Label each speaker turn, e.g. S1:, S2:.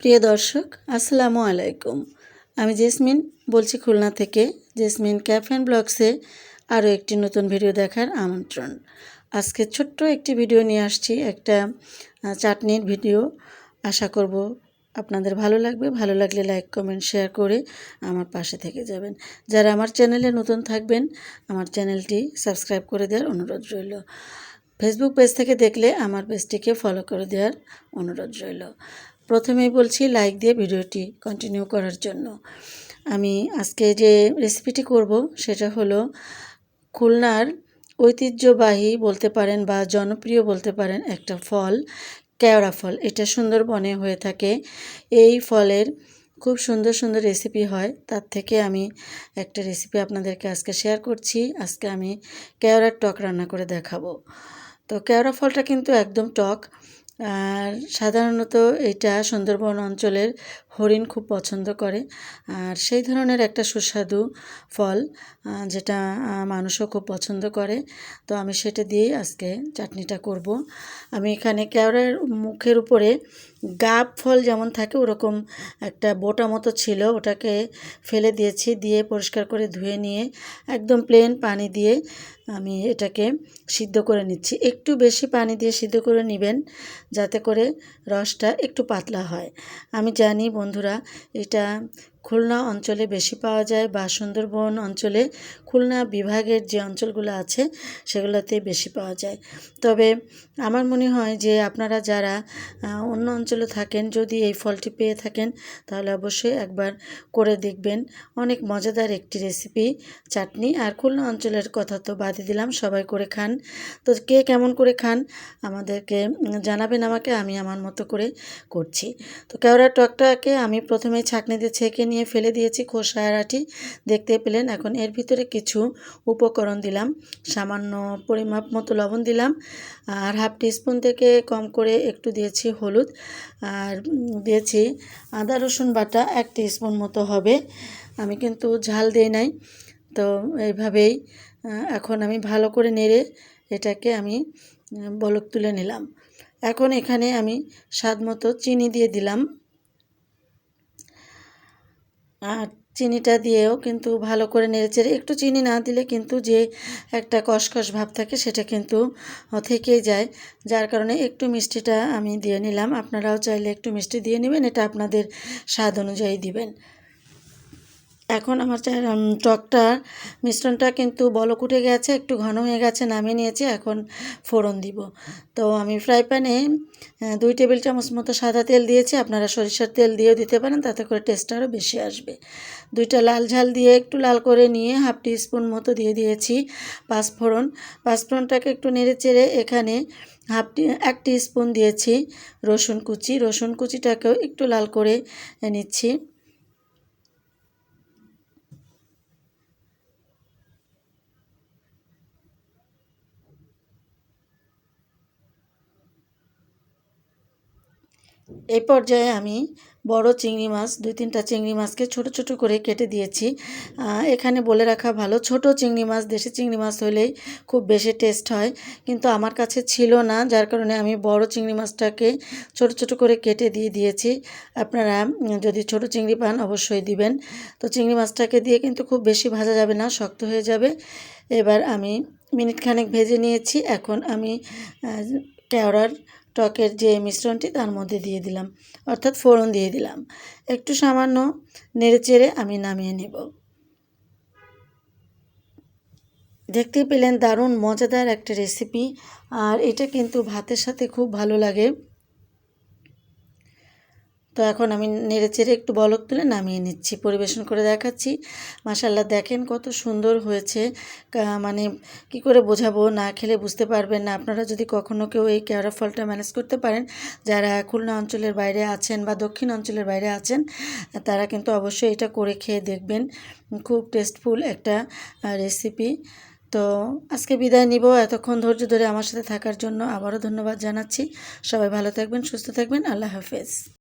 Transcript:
S1: প্রিয় দর্শক, আসসালামু আলাইকুম। আমি জেসমিন, বলছি খুলনা থেকে জেসমিন ক্যাফ অ্যান্ড ব্লগসে আরও একটি নতুন ভিডিও দেখার আমন্ত্রণ। আজকে ছোট্ট একটি ভিডিও নিয়ে আসছি, একটা চাটনির ভিডিও। আশা করব আপনাদের ভালো লাগবে। ভালো লাগলে লাইক, কমেন্ট, শেয়ার করে আমার পাশে থেকে যাবেন। যারা আমার চ্যানেলে নতুন থাকবেন, আমার চ্যানেলটি সাবস্ক্রাইব করে দেওয়ার অনুরোধ রইল। ফেসবুক পেজ থেকে দেখলে আমার পেজটিকে ফলো করে দেওয়ার অনুরোধ রইল। প্রথমেই বলছি লাইক দিয়ে ভিডিওটি কন্টিনিউ করার জন্য। আমি আজকে যে রেসিপিটি করব, সেটা হলো খুলনার ঐতিহ্যবাহী বলতে পারেন বা জনপ্রিয় বলতে পারেন একটা ফল, কেওড়া ফল। এটা সুন্দরবনে হয়ে থাকে। এই ফলের খুব সুন্দর সুন্দর রেসিপি হয়। তার থেকে আমি একটা রেসিপি আপনাদেরকে আজকে শেয়ার করছি। আজকে আমি কেওড়ার টক রান্না করে দেখাবো। তো কেওড়া ফলটা কিন্তু একদম টক। আর সাধারণত এটা সুন্দরবন অঞ্চলের হরিণ খুব পছন্দ করে। আর সেই ধরনের একটা সুস্বাদু ফল যেটা মানুষও খুব পছন্দ করে। তো আমি সেটা দিয়েই আজকে চাটনিটা করব। আমি এখানে কেওড়ার মুখের উপরে গাব ফল যেমন থাকে, ওরকম একটা বোটা মতো ছিল। ওটাকে ফেলে দিয়েছি, দিয়ে পরিষ্কার করে ধুয়ে নিয়ে একদম প্লেন পানি দিয়ে আমি এটাকে সিদ্ধ করে নিচ্ছি। একটু বেশি পানি দিয়ে সিদ্ধ করে নেবেন, যাতে করে রসটা একটু পাতলা হয়। আমি জানি বন্ধুরা এটা খুলনা অঞ্চলে বেশি পাওয়া যায় বা সুন্দরবন অঞ্চলে খুলনা বিভাগের যে অঞ্চলগুলো আছে সেগুলোতে বেশি পাওয়া যায়। তবে আমার মনে হয় যে আপনারা যারা অন্য অঞ্চলে থাকেন, যদি এই ফলটি পেয়ে থাকেন, তাহলে অবশ্যই একবার করে দেখবেন। অনেক মজাদার একটি রেসিপি, চাটনি। আর খুলনা অঞ্চলের কথা তো বাদই দিলাম, সবাই করে খান। তো কে কেমন করে খান, আমাদেরকে জানাবেন আমাকে, আমি আমার মতো করে করছি। তো কেওড়া টকটাকে আমি প্রথমে ছাঁকনি দিয়ে ছেঁকে নিয়ে ফেলে দিয়েছি খোসা আটি। দেখতে পেলেন এখন এর ভিতরে কিছু উপকরণ দিলাম। সামান্য পরিমাপ মতো লবণ দিলাম আর হাফ টিস্পুন থেকে কম করে একটু দিয়েছি হলুদ আর দিয়েছি আদা, রসুন বাটা এক টিস্পুন মতো হবে। আমি কিন্তু ঝাল দিই নাই। তো এইভাবেই এখন আমি ভালো করে নেড়ে এটাকে আমি বলক তুলে নিলাম। এখন এখানে আমি স্বাদ মতো চিনি দিয়ে দিলাম। আর চিনিটা দিয়েও কিন্তু ভালো করে নেড়েচেড়ে একটু চিনি না দিলে কিন্তু যে একটা কসকস ভাব থাকে সেটা কিন্তু থেকেই যায়। যার কারণে একটু মিষ্টিটা আমি দিয়ে নিলাম। আপনারাও চাইলে একটু মিষ্টি দিয়ে নেবেন, এটা আপনাদের স্বাদ অনুযায়ী দিবেন। এখন আমার টকটা মিশ্রণটা কিন্তু বলক উঠে গেছে, একটু ঘন হয়ে গেছে, নামিয়ে নিয়েছি, এখন ফোড়ন দিব। তো আমি ফ্রাই প্যানে দুই টেবিল চামচ মতো সাদা তেল দিয়েছি, আপনারা সরিষার তেল দিয়েও দিতে পারেন, তাতে করে টেস্ট আরও বেশি আসবে। দুইটা লাল ঝাল দিয়ে একটু লাল করে নিয়ে হাফ টি স্পুন মতো দিয়ে দিয়েছি পাঁচফোড়ন পাঁচফোড়নটাকে একটু নেড়ে চেড়ে এখানে হাফ এক স্পুন দিয়েছি রসুন কুচি। রসুন কুচিটাকেও একটু লাল করে নিচ্ছি। এই পর্যায়ে আমি বড় চিংড়ি মাছ, দুই তিনটা চিংড়ি মাছকে ছোট ছোট করে কেটে দিয়েছি। এখানে বলে রাখা ভালো, ছোট চিংড়ি মাছ, দেশি চিংড়ি মাছ হলেই খুব বেশি টেস্ট হয়। কিন্তু আমার কাছে ছিল না, যার কারণে আমি বড় চিংড়ি মাছটাকে ছোট ছোট করে কেটে দিয়ে দিয়েছি। আপনারা যদি ছোট চিংড়ি পান, অবশ্যই দিবেন। তো চিংড়ি মাছটাকে দিয়ে কিন্তু খুব বেশি ভাজা যাবে না, শক্ত হয়ে যাবে। এবার আমি মিনিট খানেক ভেজে নিয়েছি। এখন আমি কেওড়ার টকের যে মিশ্রণটি তার মধ্যে দিয়ে দিলাম, অর্থাৎ ফোড়ন দিয়ে দিলাম। একটু সামান্য নেড়েচেড়ে আমি নামিয়ে নেব। দেখতে পেলেন দারুণ, মজাদার একটা রেসিপি আর এটা কিন্তু ভাতের সাথে খুব ভালো লাগে। তো এখন আমি নেড়েচেড়ে একটু বলক তুলে নামিয়ে নিচ্ছি, পরিবেশন করে দেখাচ্ছি। মাসাল্লাহ দেখেন কত সুন্দর হয়েছে। মানে কি করে বোঝাবো, না খেলে বুঝতে পারবেন না। আপনারা যদি কখনও কেউ এই কেওড়া ফলটা ম্যানেজ করতে পারেন, যারা খুলনা অঞ্চলের বাইরে আছেন বা দক্ষিণ অঞ্চলের বাইরে আছেন, তারা কিন্তু অবশ্যই এটা করে খেয়ে দেখবেন। খুব টেস্টফুল একটা রেসিপি তো আজকে বিদায় নিব। এতক্ষণ ধৈর্য ধরে আমার সাথে থাকার জন্য আবারও ধন্যবাদ জানাচ্ছি। সবাই ভালো থাকবেন, সুস্থ থাকবেন। আল্লাহ হাফেজ।